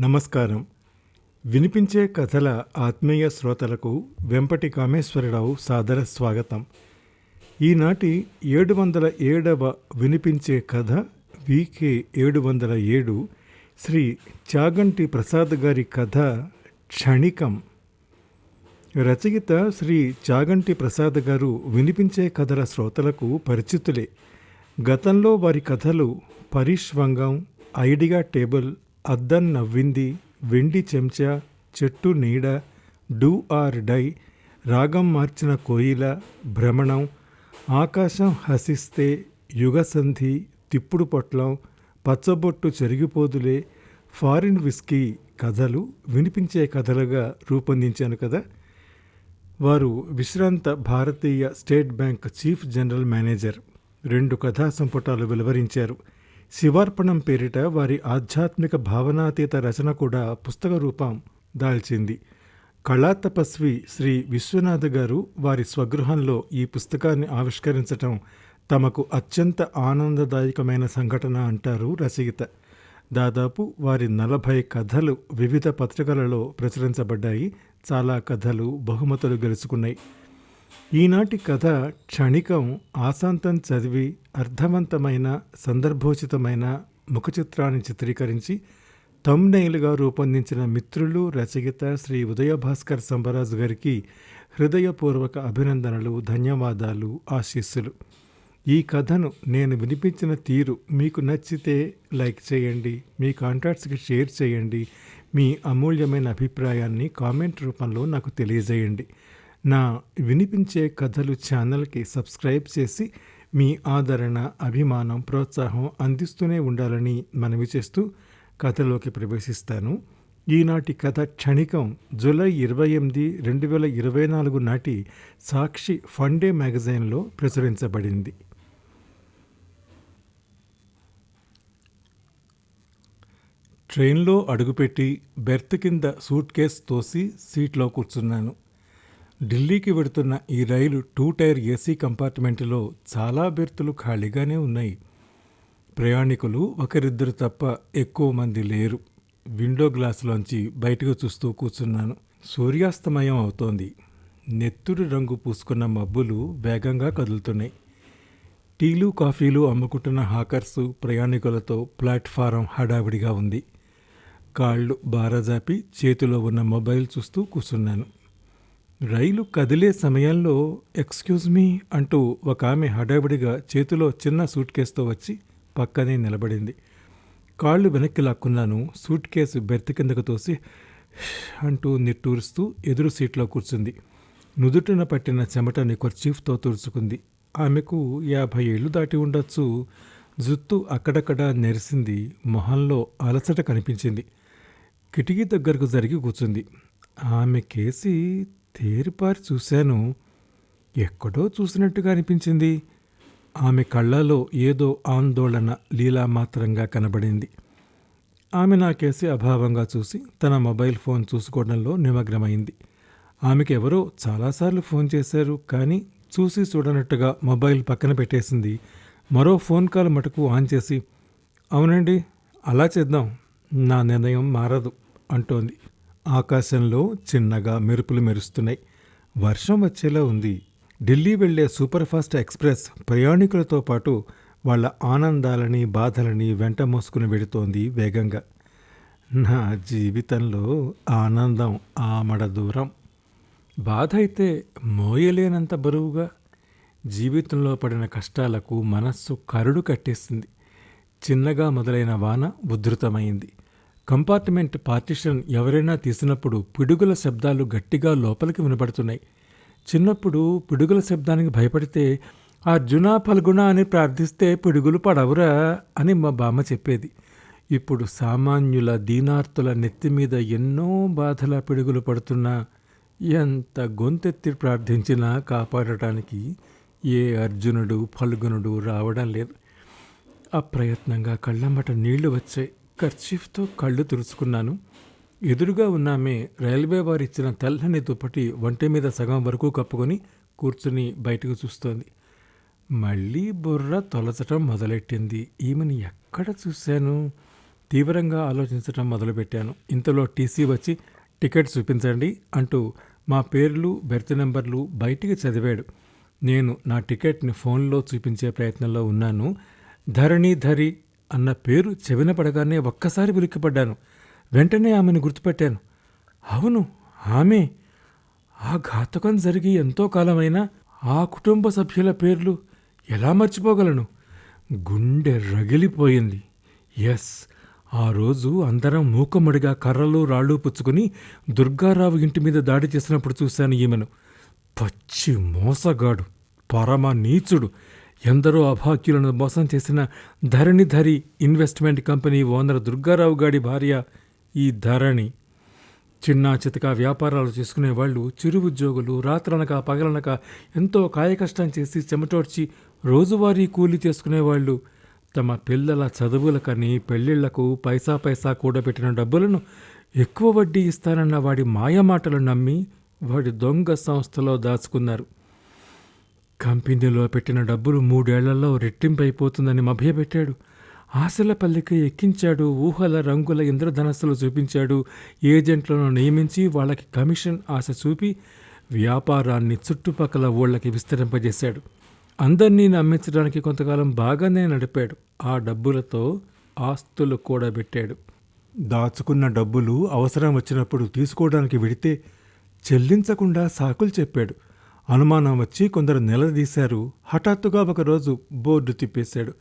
నమస్కారం. వినిపించే కథల ఆత్మీయ శ్రోతలకు వెంపటి కామేశ్వరరావు సాదర స్వాగతం. ఈనాటి ఏడు వందల ఏడవ వినిపించే కథ వికే ఏడు వందల ఏడు శ్రీ చాగంటి ప్రసాద్ గారి కథ క్షణికం. రచయిత శ్రీ చాగంటి ప్రసాద్ గారు వినిపించే కథల శ్రోతలకు పరిచితులే. గతంలో వారి కథలు పరిష్వంగం ఐడియా టేబుల్ అద్దం నవ్వింది. వెండి చెంచా చెట్టు నీడ డూ ఆర్ డై రాగం మార్చిన కోయిల భ్రమణం ఆకాశం హసిస్తే యుగసంధి తిప్పుడు పొట్లం పచ్చబొట్టు చెరిగిపోదులే ఫారిన్ విస్కీ కథలు వినిపించే కథలుగా రూపొందించాను కదా. వారు విశ్రాంత భారతీయ state bank chief general manager. రెండు కథా సంపుటాలు వెలువరించారు. శివార్పణం పేరిట వారి ఆధ్యాత్మిక భావనాతీత రచన కూడా పుస్తక రూపం దాల్చింది. కళా తపస్వి శ్రీ విశ్వనాథ్ గారు వారి స్వగృహంలో ఈ పుస్తకాన్ని ఆవిష్కరించటం తమకు అత్యంత ఆనందదాయకమైన సంఘటన అంటారు రచయిత. దాదాపు వారి నలభై కథలు వివిధ పత్రికలలో ప్రచురించబడ్డాయి. చాలా కథలు బహుమతులు గెలుచుకున్నాయి. ఈనాటి కథ క్షణికం ఆశాంతం చదివి అర్థవంతమైన సందర్భోచితమైన ముఖచిత్రాన్ని చిత్రీకరించి తమ్నైలుగా రూపొందించిన మిత్రులు రచయిత శ్రీ ఉదయభాస్కర్ సంబరాజు గారికి హృదయపూర్వక అభినందనలు ధన్యవాదాలు ఆశీస్సులు. ఈ కథను నేను వినిపించిన తీరు మీకు నచ్చితే లైక్ చేయండి మీ కాంటాక్ట్స్కి షేర్ చేయండి మీ అమూల్యమైన అభిప్రాయాన్ని కామెంట్ రూపంలో నాకు తెలియజేయండి. నా వినిపించే కథలు ఛానల్కి సబ్స్క్రైబ్ చేసి మీ ఆదరణ అభిమానం ప్రోత్సాహం అందిస్తూనే ఉండాలని మనవి చేస్తూ కథలోకి ప్రవేశిస్తాను. ఈనాటి కథ క్షణికం జూలై ఇరవై ఎనిమిది రెండు వేల ఇరవై నాలుగు నాటి సాక్షి ఫండే మ్యాగజైన్లో ప్రచురించబడింది. ట్రైన్లో అడుగుపెట్టి బెర్త్ కింద సూట్ కేస్ తోసి సీట్లో కూర్చున్నాను. ఢిల్లీకి వెడుతున్న ఈ రైలు టూ టైర్ ఏసీ కంపార్ట్మెంట్లో చాలా బెర్తులు ఖాళీగానే ఉన్నాయి. ప్రయాణికులు ఒకరిద్దరు తప్ప ఎక్కువ మంది లేరు. విండో గ్లాసులోంచి బయటకు చూస్తూ కూర్చున్నాను. సూర్యాస్తమయం అవుతోంది. నెత్తురు రంగు పూసుకున్న మబ్బులు వేగంగా కదులుతున్నాయి. టీలు కాఫీలు అమ్ముకుంటున్న హాకర్సు ప్రయాణికులతో ప్లాట్ఫారం హడావిడిగా ఉంది. కాళ్ళు బారజాపి చేతిలో ఉన్న మొబైల్ చూస్తూ కూర్చున్నాను. రైలు కదిలే సమయంలో ఎక్స్క్యూజ్ మీ అంటూ ఒక ఆమె హడావిడిగా చేతిలో చిన్న సూట్ కేసుతో వచ్చి పక్కనే నిలబడింది. కాళ్ళు వెనక్కి లాక్కున్నాను సూట్ కేసు బెర్త్ కిందకు తోసి అంటూ నిట్టూరుస్తూ ఎదురు సీట్లో కూర్చుంది. నుదుటిన పట్టిన చెమటని కొర్చీఫ్తో తుడుచుకుంది. ఆమెకు యాభై ఏళ్ళు దాటి ఉండొచ్చు. జుత్తు అక్కడక్కడ నెరిసింది. మొహంలో అలసట కనిపించింది. కిటికీ దగ్గరకు జరిగి కూర్చుంది. ఆమె కేసి తేరిపారి చూశాను. ఎక్కడో చూసినట్టుగా అనిపించింది. ఆమె కళ్ళలో ఏదో ఆందోళన లీలామాత్రంగా కనబడింది. ఆమె నాకేసి అభావంగా చూసి తన మొబైల్ ఫోన్ చూసుకోవడంలో నిమగ్నమైంది. ఆమెకి ఎవరో చాలాసార్లు ఫోన్ చేశారు కానీ చూసి చూడనట్టుగా మొబైల్ పక్కన పెట్టేసింది. మరో ఫోన్ కాల్ మటుకు ఆన్ చేసి అవునండి అలా చేద్దాం. నా నిర్ణయం మారదు అంటోంది. ఆకాశంలో చిన్నగా మెరుపులు మెరుస్తున్నాయి. వర్షం వచ్చేలా ఉంది. ఢిల్లీ వెళ్ళే సూపర్ఫాస్ట్ ఎక్స్ప్రెస్ ప్రయాణికులతో పాటు వాళ్ళ ఆనందాలని బాధలని వెంట మోసుకుని వెడుతోంది వేగంగా. నా జీవితంలో ఆనందం ఆమడ దూరం. బాధ అయితే మోయలేనంత బరువుగా. జీవితంలో పడిన కష్టాలకు మనస్సు కరుడు కట్టేసింది. చిన్నగా మొదలైన వాన ఉధృతమైంది. కంపార్ట్మెంట్ పార్టిషన్ ఎవరైనా తీసినప్పుడు పిడుగుల శబ్దాలు గట్టిగా లోపలికి వినపడుతున్నాయి చిన్నప్పుడు పిడుగుల శబ్దానికి భయపడితే అర్జున ఫల్గుణ అని ప్రార్థిస్తే పిడుగులు పడవురా అని మా బామ్మ చెప్పేది. ఇప్పుడు సామాన్యుల దీనార్తుల నెత్తి మీద ఎన్నో బాధల పిడుగులు పడుతున్నా ఎంత గొంతెత్తి ప్రార్థించినా కాపాడటానికి ఏ అర్జునుడు ఫల్గునుడు రావడం లేదు. అప్రయత్నంగా కళ్ళమ్మట నీళ్ళు వచ్చాయి. కర్చీఫ్తో కళ్ళు తుడుచుకున్నాను. ఎదురుగా ఉన్నామే రైల్వే వారు ఇచ్చిన తెల్లని దుప్పటి ఒంటి మీద సగం వరకు కప్పుకొని కూర్చుని బయటకు చూస్తోంది. మళ్ళీ బుర్ర తొలచటం మొదలెట్టింది. ఈమెను ఎక్కడ చూశాను? తీవ్రంగా ఆలోచించటం మొదలుపెట్టాను. ఇంతలో టీసీ వచ్చి టికెట్ చూపించండి అంటూ మా పేర్లు బెర్త్ నెంబర్లు బయటికి చదివాడు. నేను నా టికెట్ని ఫోన్లో చూపించే ప్రయత్నంలో ఉన్నాను. ధరణి ధరి అన్న పేరు చెవిన పడగానే ఒక్కసారి ఉలిక్కిపడ్డాను. వెంటనే ఆమెను గుర్తుపెట్టాను. అవును ఆమె. ఆ ఘాతకం జరిగి ఎంతో కాలమైనా ఆ కుటుంబ సభ్యుల పేర్లు ఎలా మర్చిపోగలను? గుండె రగిలిపోయింది. ఎస్ ఆ రోజు అందరం మూకమడిగా కర్రలు రాళ్ళు పుచ్చుకుని దుర్గారావు ఇంటి మీద దాడి చేసినప్పుడు చూశాను ఈమెను. పచ్చి మోసగాడు పరమ నీచుడు. ఎందరో అభాగ్యులను మోసం చేసిన Dharanidhari investment company owner Durgarao గాడి భార్య ఈ ధరణి. చిన్న చితక వ్యాపారాలు చేసుకునేవాళ్ళు చిరు ఉద్యోగులు రాత్రనక పగలనక ఎంతో కాయకష్టం చేసి చెమటోడ్చి రోజువారీ కూలి చేసుకునేవాళ్ళు తమ పిల్లల చదువులకని పెళ్ళిళ్ళకు పైసా పైసా కూడబెట్టిన డబ్బులను ఎక్కువ వడ్డీ ఇస్తానన్న వాడి మాయమాటలు నమ్మి వాడి దొంగ సంస్థలో దాచుకున్నారు. కంపెనీలో పెట్టిన డబ్బులు మూడేళ్ళలో రెట్టింపైపోతుందని మభ్యపెట్టాడు ఆశల పల్లికి ఎక్కించాడు. ఊహల రంగుల ఇంద్రధనస్సులు చూపించాడు. ఏజెంట్లను నియమించి వాళ్ళకి కమిషన్ ఆశ చూపి వ్యాపారాన్ని చుట్టుపక్కల ఊళ్ళకి విస్తరింపజేశాడు. అందరినీ నమ్మించడానికి కొంతకాలం బాగానే నడిపాడు. ఆ డబ్బులతో ఆస్తులు కూడా పెట్టాడు. దాచుకున్న డబ్బులు అవసరం వచ్చినప్పుడు తీసుకోవడానికి విడితే చెల్లించకుండా సాకులు చెప్పాడు. అనుమానం వచ్చి కొందరు నిలదీశారు. హఠాత్తుగా ఒకరోజు బోర్డు తిప్పేశాడు.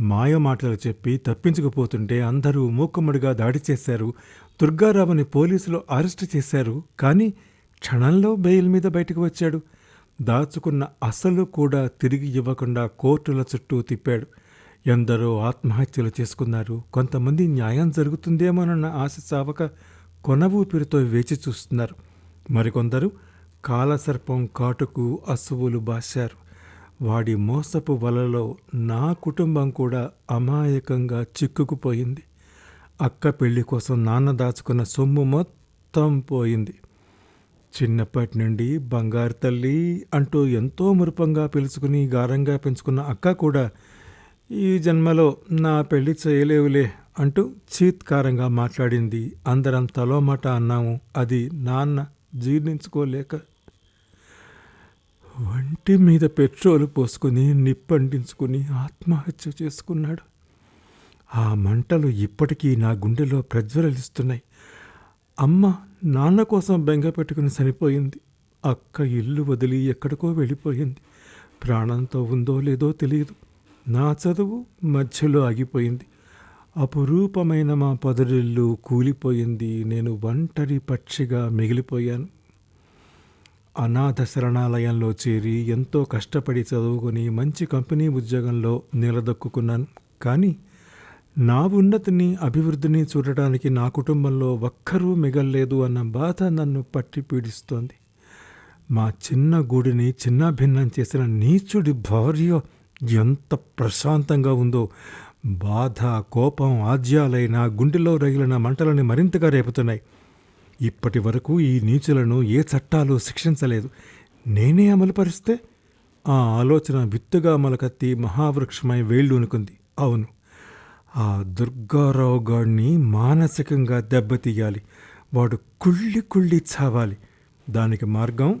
మాయ మాటలు చెప్పి తప్పించుకుపోతుంటే అందరూ మూకుమ్మడిగా దాడి చేశారు. దుర్గారావుని పోలీసులు అరెస్టు చేశారు. కానీ క్షణంలో బెయిల్ మీద బయటకు వచ్చాడు. దాచుకున్న అసలు కూడా తిరిగి ఇవ్వకుండా కోర్టుల చుట్టూ తిప్పాడు. ఎందరో ఆత్మహత్యలు చేసుకున్నారు. కొంతమంది న్యాయం జరుగుతుందేమోనన్న ఆశ చావక కొన ఊపిరితో వేచి చూస్తున్నారు. మరికొందరు కాలసర్పం కాటుకు అసువులు బాశారు. వాడి మోసపు వలలో నా కుటుంబం కూడా అమాయకంగా చిక్కుకుపోయింది. అక్క పెళ్ళి కోసం నాన్న దాచుకున్న సొమ్ము మొత్తం పోయింది. చిన్నప్పటి నుండి బంగారు తల్లి అంటూ ఎంతో మురుపంగా పిలుచుకుని గారంగా పెంచుకున్న అక్క కూడా ఈ జన్మలో నా పెళ్ళి చేయలేవులే అంటూ చీత్కారంగా మాట్లాడింది. అందరం తలోమాట అన్నాము. అది నాన్న జీర్ణించుకోలేక వంటి మీద పెట్రోలు పోసుకుని నిప్పండించుకుని ఆత్మహత్య చేసుకున్నాడు. ఆ మంటలు ఇప్పటికీ నా గుండెలో ప్రజ్వరలిస్తున్నాయి అమ్మ నాన్న కోసం బెంగ పెట్టుకుని చనిపోయింది. అక్క ఇల్లు వదిలి ఎక్కడికో వెళ్ళిపోయింది. ప్రాణంతో ఉందో లేదో తెలియదు. నా చదువు మధ్యలో ఆగిపోయింది. అపురూపమైన మా పొదరిల్లు కూలిపోయింది. నేను ఒంటరి పక్షిగా మిగిలిపోయాను. అనాథ శరణాలయంలో చేరి ఎంతో కష్టపడి చదువుకొని మంచి కంపెనీ ఉద్యోగంలో నిలదొక్కున్నాను కానీ నా ఉన్నతిని అభివృద్ధిని చూడటానికి నా కుటుంబంలో ఒక్కరూ మిగల్లేదు అన్న బాధ నన్ను పట్టి పీడిస్తోంది. మా చిన్న గూడిని చిన్న భిన్నం చేసిన నీచుడి భార్య ఎంత ప్రశాంతంగా ఉందో. బాధ కోపం ఆజ్యాలైన గుండెలో రగిలిన మంటలని మరింతగా రేపుతున్నాయి. ఇప్పటి వరకు ఈ నీచులను ఏ చట్టాలు శిక్షించలేదు. నేనే అమలుపరిస్తే ఆ ఆలోచన విత్తుగా మొలకత్తి మహావృక్షమై వేళ్ళూనుకుంది. అవును ఆ దుర్గారావు గాడిని మానసికంగా దెబ్బతీయాలి. వాడు కుళ్ళి కుళ్ళి చావాలి. దానికి మార్గం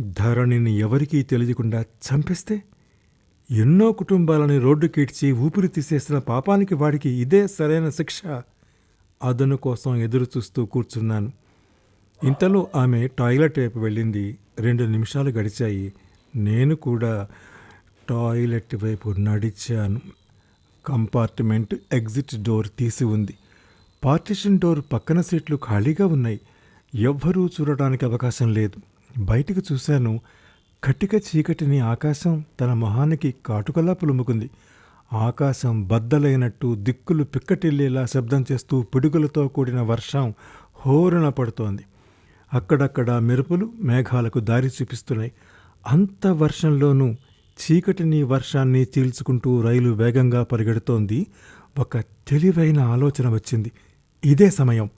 ధరణిని ఎవరికీ తెలియకుండా చంపిస్తే ఎన్నో కుటుంబాలని రోడ్డుకీడ్చి ఊపిరి తీసేసిన పాపానికి వాడికి ఇదే సరైన శిక్ష. అదను కోసం ఎదురు చూస్తూ కూర్చున్నాను. ఇంతలో ఆమె టాయిలెట్ వైపు వెళ్ళింది. రెండు నిమిషాలు గడిచాయి. నేను కూడా టాయిలెట్ వైపు నడిచాను. కంపార్ట్మెంట్ ఎగ్జిట్ డోర్ తీసి ఉంది. పార్టిషన్ డోర్ పక్కన సీట్లు ఖాళీగా ఉన్నాయి. ఎవ్వరూ చూడడానికి అవకాశం లేదు. బయటికి చూశాను. కటిక చీకటిని ఆకాశం తన మొహానికి కాటుకలా పులుముకుంది. ఆకాశం బద్దలైనట్టు దిక్కులు పిక్కటిల్లేలా శబ్దం చేస్తూ పిడుగులతో కూడిన వర్షం హోరున పడుతోంది. అక్కడక్కడ మెరుపులు మేఘాలకు దారి చూపిస్తున్నాయి. అంత వర్షంలోనూ చీకటిని వర్షాన్ని చీల్చుకుంటూ రైలు వేగంగా పరిగెడుతోంది. ఒక తెలివైన ఆలోచన వచ్చింది. ఇదే సమయం.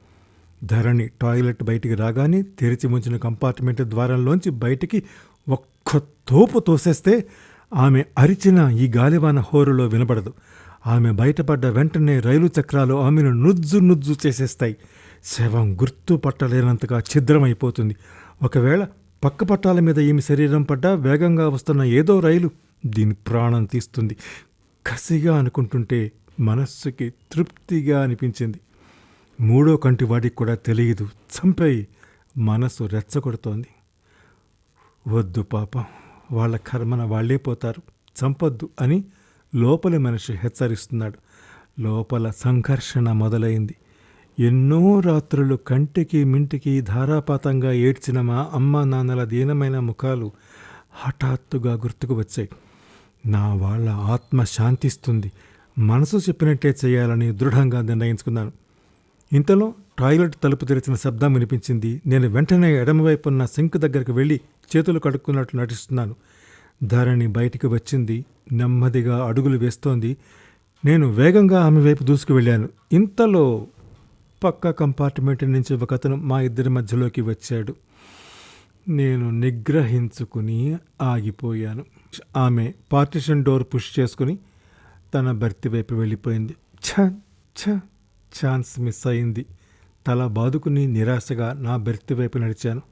ధరణి టాయిలెట్ బయటికి రాగానే తెరిచి ఉంచిన కంపార్ట్మెంట్ ద్వారంలోంచి బయటికి ఒక్క తోపు తోసేస్తే ఆమె అరిచిన ఈ గాలివాన హోరులో వినబడదు. ఆమె బయటపడ్డ వెంటనే రైలు చక్రాలు ఆమెను నుజ్జు నుజ్జు చేసేస్తాయి. శవం గుర్తు పట్టలేనంతగా ఛిద్రమైపోతుంది. ఒకవేళ పక్క పట్టాల మీద ఈమె శరీరం పడ్డా వేగంగా వస్తున్న ఏదో రైలు దీని ప్రాణం తీస్తుంది. కసిగా అనుకుంటుంటే మనస్సుకి తృప్తిగా అనిపించింది. మూడో కంటి వాడికి కూడా తెలియదు. చంపేయి. మనసు రెచ్చగొడుతోంది. వద్దు పాపం. వాళ్ళ కర్మన వాళ్ళే పోతారు. చంపొద్దు అని లోపలి మనిషి హెచ్చరిస్తున్నాడు. లోపల సంఘర్షణ మొదలైంది. ఎన్నో రాత్రులు కంటికి మింటికి ధారాపాతంగా ఏడ్చిన మా అమ్మ నాన్నల దీనమైన ముఖాలు హఠాత్తుగా గుర్తుకు వచ్చాయి. నా వాళ్ళ ఆత్మ శాంతిస్తుంది. మనసు చెప్పినట్టే చేయాలని దృఢంగా నిర్ణయించుకున్నాను. ఇంతలో టాయిలెట్ తలుపు తెరిచిన శబ్దం వినిపించింది. నేను వెంటనే ఎడమవైపు ఉన్న సింక్ దగ్గరికి వెళ్ళి చేతులు కడుక్కున్నట్టు నటిస్తున్నాను. ధరణి బయటికి వచ్చింది. నెమ్మదిగా అడుగులు వేస్తోంది. నేను వేగంగా ఆమె వైపు దూసుకు వెళ్ళాను. ఇంతలో పక్క కంపార్ట్మెంట్ నుంచి ఒక అతను మా ఇద్దరి మధ్యలోకి వచ్చాడు. నేను నిగ్రహించుకుని ఆగిపోయాను. ఆమె పార్టిషన్ డోర్ పుష్ చేసుకుని తన భర్తీ వైపు వెళ్ళిపోయింది. ఛ ఛ ఛాన్స్ మిస్ అయింది. తల బాదుకుని నిరాశగా నా బెర్త్ వైపు నడిచాను.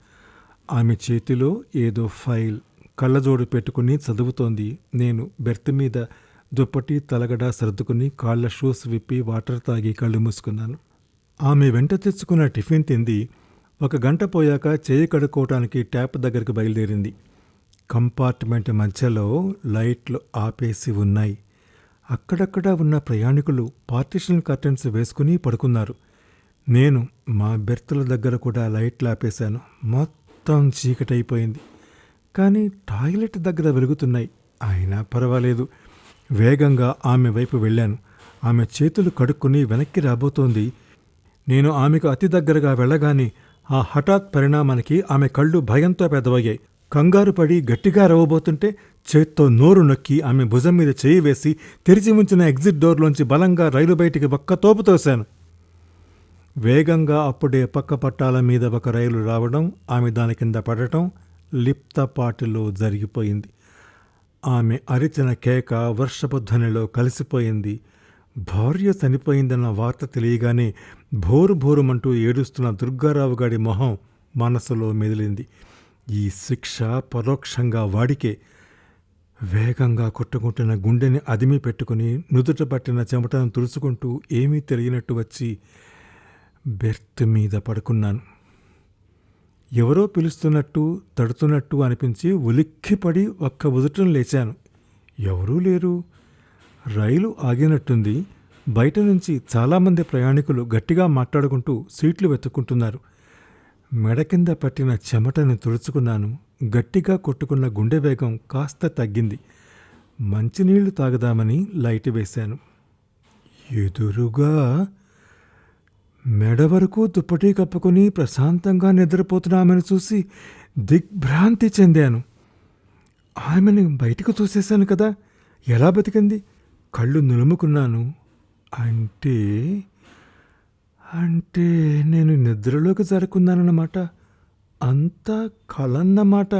ఆమె చేతిలో ఏదో ఫైల్ కళ్ళజోడు పెట్టుకుని చదువుతోంది. నేను బెర్త్ మీద దుప్పటి తలగడ సర్దుకుని కాళ్ళ షూస్ విప్పి వాటర్ తాగి కళ్ళు మూసుకున్నాను. ఆమె వెంట తెచ్చుకున్న టిఫిన్ తింది. ఒక గంట పోయాక చేయి కడుక్కోవటానికి ట్యాప్ దగ్గరకు బయలుదేరింది. కంపార్ట్మెంట్ మధ్యలో లైట్లు ఆపేసి ఉన్నాయి. అక్కడక్కడ ఉన్న ప్రయాణికులు పార్టిషన్ కర్టెన్స్ వేసుకుని పడుకున్నారు. నేను మా బెర్తుల దగ్గర కూడా లైట్లు ఆపేశాను. మొత్తం చీకటైపోయింది. కానీ టాయిలెట్ దగ్గర వెలుగుతున్నాయి. అయినా పర్వాలేదు. వేగంగా ఆమె వైపు వెళ్ళాను. ఆమె చేతులు కడుక్కుని వెనక్కి రాబోతోంది. నేను ఆమెకు అతి దగ్గరగా వెళ్ళగానే ఆ హఠాత్ పరిణామానికి ఆమె కళ్ళు భయంతో పెదవయ్యాయి. కంగారు పడి గట్టిగా రవ్వబోతుంటే చేత్తో నోరు నొక్కి ఆమె భుజం మీద చేయి వేసి తెరిచి ఉంచిన ఎగ్జిట్ డోర్లోంచి బలంగా రైలు బయటికి ఒక్క తోపు తోశాను. వేగంగా అప్పుడే పక్క పట్టాల మీద ఒక రైలు రావడం ఆమె దాని కింద పడటం లిప్తపాటిలో జరిగిపోయింది. ఆమె అరిచిన కేక వర్షపు ధ్వనిలో కలిసిపోయింది. భార్య చనిపోయిందన్న వార్త తెలియగానే భోరు భోరుమంటూ ఏడుస్తున్న దుర్గారావు గారి మొహం మనసులో మెదిలింది. ఈ శిక్ష పరోక్షంగా వాడికే. వేగంగా కొట్టుకుంటున్న గుండెని అదిమి పెట్టుకుని నుదుట పట్టిన చెమటను తుడుచుకుంటూ ఏమీ తెలియనట్టు వచ్చి బెర్త్ మీద పడుకున్నాను. ఎవరో పిలుస్తున్నట్టు తడుతున్నట్టు అనిపించి ఉలిక్కిపడి ఒక్క ఉదుటం లేచాను. ఎవరూ లేరు. రైలు ఆగినట్టుంది. బయట నుంచి చాలామంది ప్రయాణికులు గట్టిగా మాట్లాడుకుంటూ సీట్లు వెతుక్కుంటున్నారు. మెడ కింద పట్టిన చెమటని తుడుచుకున్నాను. గట్టిగా కొట్టుకున్న గుండె వేగం కాస్త తగ్గింది. మంచినీళ్ళు తాగదామని లైట్ వేశాను. ఎదురుగా మెడ వరకు దుప్పటి కప్పుకుని ప్రశాంతంగా నిద్రపోతున్న ఆమెను చూసి దిగ్భ్రాంతి చెందాను. ఆమెను బయటకు చూసేశాను కదా ఎలా బతికింది? కళ్ళు నులుముకున్నాను. అంటే అంటే నేను నిద్రలోకి జరుకున్నానన్నమాట. అంతా కలన్నమాట.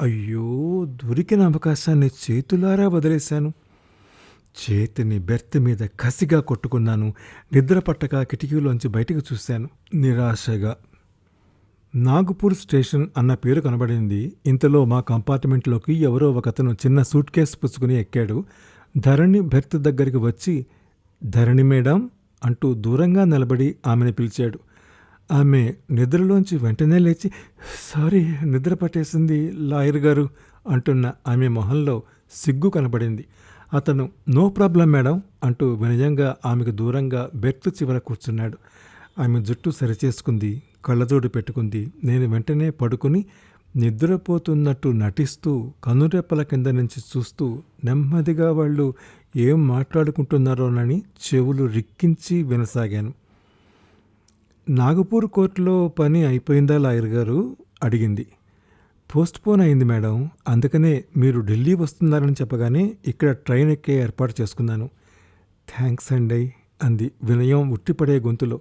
అయ్యో దొరికిన అవకాశాన్ని చేతులారా వదిలేశాను. చేతిని బెర్త్ మీద కసిగా కొట్టుకున్నాను. నిద్ర పట్టక కిటికీలోంచి బయటకు చూశాను. నిరాశగా. నాగపూర్ స్టేషన్ అన్న పేరు కనబడింది. ఇంతలో మా కంపార్ట్మెంట్లోకి ఎవరో ఒకతను చిన్న సూట్ కేసు పుచ్చుకుని ఎక్కాడు. ధరణి బెర్త్ దగ్గరికి వచ్చి ధరణి మేడం అంటూ దూరంగా నిలబడి ఆమెను పిలిచాడు. ఆమె నిద్రలోంచి వెంటనే లేచి సారీ నిద్ర పట్టేసింది లాయర్ గారు అంటున్న ఆమె మొహంలో సిగ్గు కనబడింది. అతను నో ప్రాబ్లం మేడం అంటూ వినయంగా ఆమెకు దూరంగా బెర్త్ చివర కూర్చున్నాడు. ఆమె జుట్టు సరిచేసుకుంది కళ్ళజోడు పెట్టుకుంది. నేను వెంటనే పడుకుని నిద్రపోతున్నట్టు నటిస్తూ కనురెప్పల కింద నుంచి చూస్తూ నెమ్మదిగా వాళ్ళు ఏం మాట్లాడుకుంటున్నారోనని చెవులు రిక్కించి వినసాగాను. నాగపూర్ కోర్టులో పని అయిపోయిందా లాయర్ గారు? అడిగింది. పోస్ట్పోన్ అయింది మేడం. అందుకనే మీరు ఢిల్లీ వస్తున్నారని చెప్పగానే ఇక్కడ ట్రైన్ ఎక్కే ఏర్పాటు చేసుకున్నాను. థ్యాంక్స్ అండి అంది వినయం ఉట్టిపడే గొంతులో.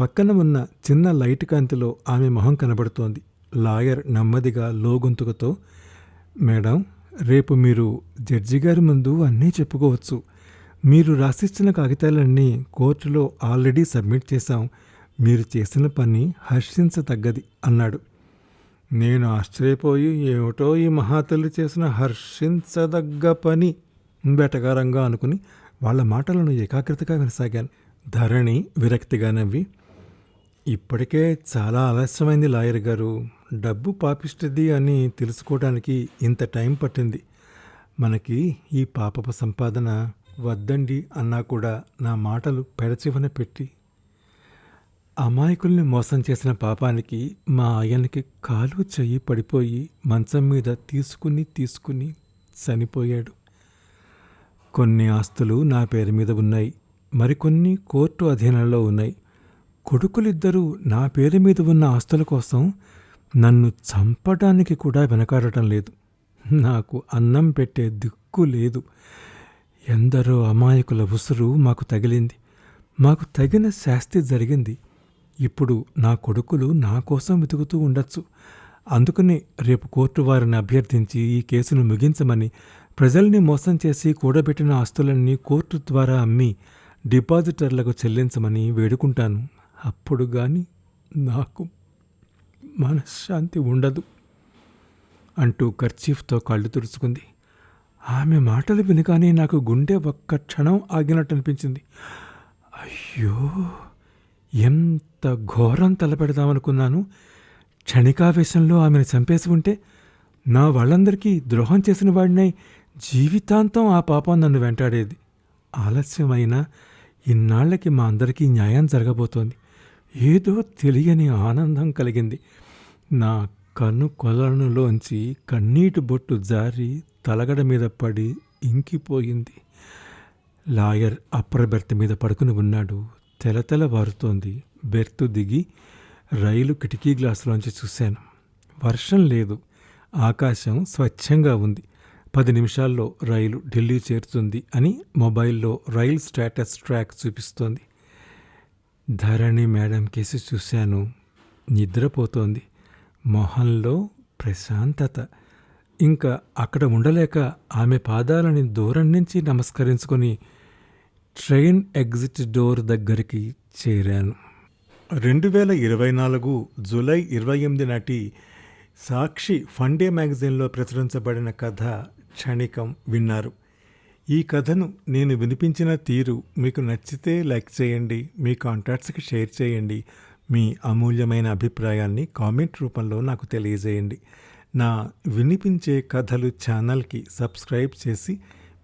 పక్కన ఉన్న చిన్న లైట్ కాంతిలో ఆమె మొహం కనబడుతోంది. లాయర్ నెమ్మదిగా లోగొంతుకతో మేడం రేపు మీరు జడ్జి గారి ముందు అన్నీ చెప్పుకోవచ్చు. మీరు రాసిచ్చిన కాగితాలన్నీ కోర్టులో ఆల్రెడీ సబ్మిట్ చేశాం. మీరు చేసిన పని హర్షించతగ్గది అన్నాడు. నేను ఆశ్చర్యపోయి ఏమిటో ఈ మహాతల్లి చేసిన హర్షించదగ్గ పని. బెటగారంగా అనుకుని వాళ్ళ మాటలను ఏకాగ్రతగా వినసాగాను. ధరణి విరక్తిగా నవ్వి ఇప్పటికే చాలా ఆలస్యమైంది లాయర్ గారు. డబ్బు పాపిస్తుంది అని తెలుసుకోవడానికి ఇంత టైం పట్టింది. మనకి ఈ పాపపు సంపాదన వద్దండి అన్నా కూడా నా మాటలు పెడచివన పెట్టి అమాయకుల్ని మోసం చేసిన పాపానికి మా ఆయనకి కాలు చెయ్యి పడిపోయి మంచం మీద తీసుకుని తీసుకుని చనిపోయాడు. కొన్ని ఆస్తులు నా పేరు మీద ఉన్నాయి. మరికొన్ని కోర్టు అధీనంలో ఉన్నాయి. కొడుకులిద్దరూ నా పేరు మీద ఉన్న ఆస్తుల కోసం నన్ను చంపడానికి కూడా వెనకాడటం లేదు. నాకు అన్నం పెట్టే దిక్కు లేదు. ఎందరో అమాయకుల ఉసురు మాకు తగిలింది. మాకు తగిన శాస్తి జరిగింది. ఇప్పుడు నా కొడుకులు నా కోసం వెతుకుతూ ఉండొచ్చు. అందుకనే రేపు కోర్టు వారిని అభ్యర్థించి ఈ కేసును ముగించమని ప్రజల్ని మోసం చేసి కూడబెట్టిన ఆస్తులన్నీ కోర్టు ద్వారా అమ్మి డిపాజిటర్లకు చెల్లించమని వేడుకుంటాను. అప్పుడు గాని నాకు మనశ్శాంతి ఉండదు అంటూ కర్చీఫ్తో కళ్ళు తుడుచుకుంది. ఆమె మాటలు వినగానే నాకు గుండె ఒక్క క్షణం ఆగినట్టు అనిపించింది అయ్యో! ఎంత ఘోరం తలపెడదామనుకున్నాను. క్షణికావేశంలో ఆమెను చంపేసి ఉంటే నా వాళ్ళందరికీ ద్రోహం చేసిన వాడినై జీవితాంతం ఆ పాపం నన్ను వెంటాడేది. ఆలస్యమైనా ఇన్నాళ్ళకి మా అందరికీ న్యాయం జరగబోతోంది. ఏదో తెలియని ఆనందం కలిగింది. నా కన్ను కొలనులోంచి కన్నీటి బొట్టు జారి తలగడ మీద పడి ఇంకిపోయింది. లాయర్ అప్పర్ బెర్త్ మీద పడుకుని ఉన్నాడు. తెలతెల వారుతోంది. బెర్తు దిగి రైలు కిటికీ గ్లాసులోంచి చూశాను. వర్షం లేదు. ఆకాశం స్వచ్ఛంగా ఉంది. పది నిమిషాల్లో రైలు ఢిల్లీ చేరుతుంది అని మొబైల్లో రైల్ స్టేటస్ ట్రాక్ చూపిస్తోంది. ధరణి మేడం కేసి చూశాను. నిద్రపోతోంది. మొహంలో ప్రశాంతత. ఇంకా అక్కడ ఉండలేక ఆమె పాదాలని దూరం నుంచి నమస్కరించుకొని ట్రైన్ ఎగ్జిట్ డోర్ దగ్గరికి చేరాను. రెండు వేల ఇరవై నాలుగు జూలై ఇరవై ఎనిమిది నాటి సాక్షి ఫండే మ్యాగజైన్లో ప్రచురించబడిన కథ క్షణికం విన్నారు. ఈ కథను నేను వినిపించిన తీరు మీకు నచ్చితే లైక్ చేయండి మీ కాంటాక్ట్స్కి షేర్ చేయండి మీ అమూల్యమైన అభిప్రాయాన్ని కామెంట్ రూపంలో నాకు తెలియజేయండి. నా వినిపించే కథలు ఛానల్కి సబ్స్క్రైబ్ చేసి